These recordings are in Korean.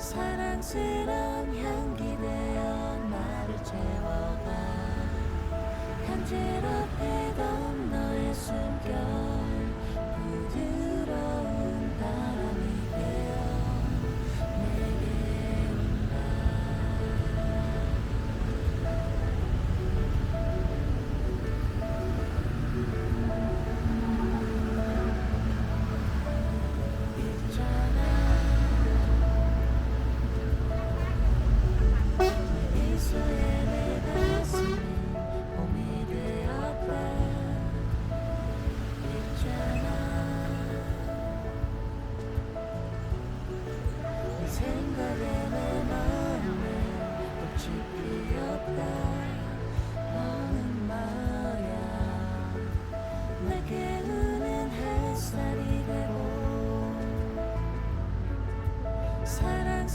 사랑스런 향기 되어 나를 채워가 간지럽히던 너의 숨결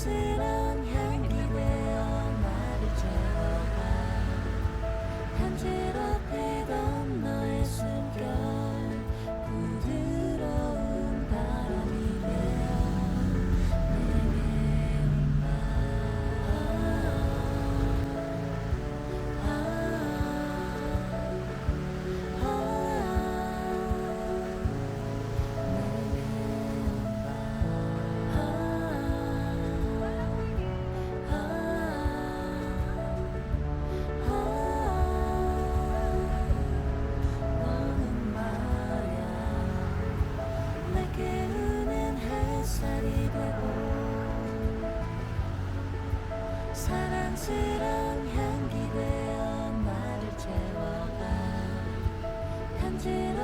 in 사랑스런 향기 되어 나를 채워가. 간지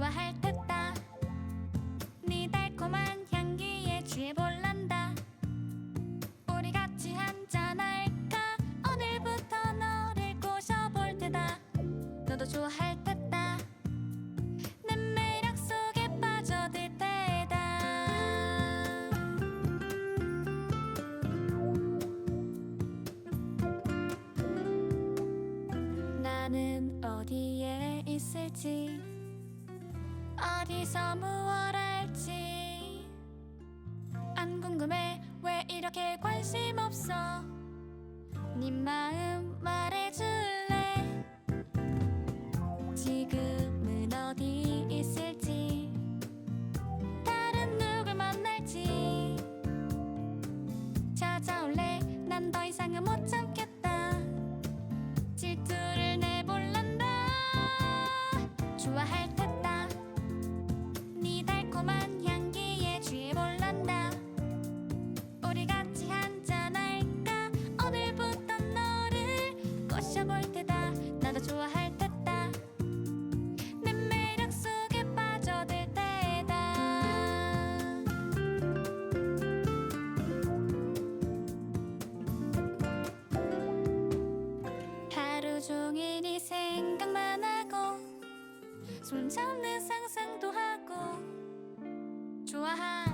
は減って 어디서 무얼 할지. 안 궁금해 왜 이렇게 관심 없어? 네 마음 말해줄래? 지금은 어디 있을지. 다른 누굴 만날지. 찾아올래? 난 더 이상은 못 참겠어. 우리 같이 한잔할까? 오늘부터 너를 꼬셔볼 테다. 나도 좋아할 테다. 내 매력 속에 빠져들 테다. 하루 종일 네 생각만 하고 손 잡는 상상도 하고 좋아한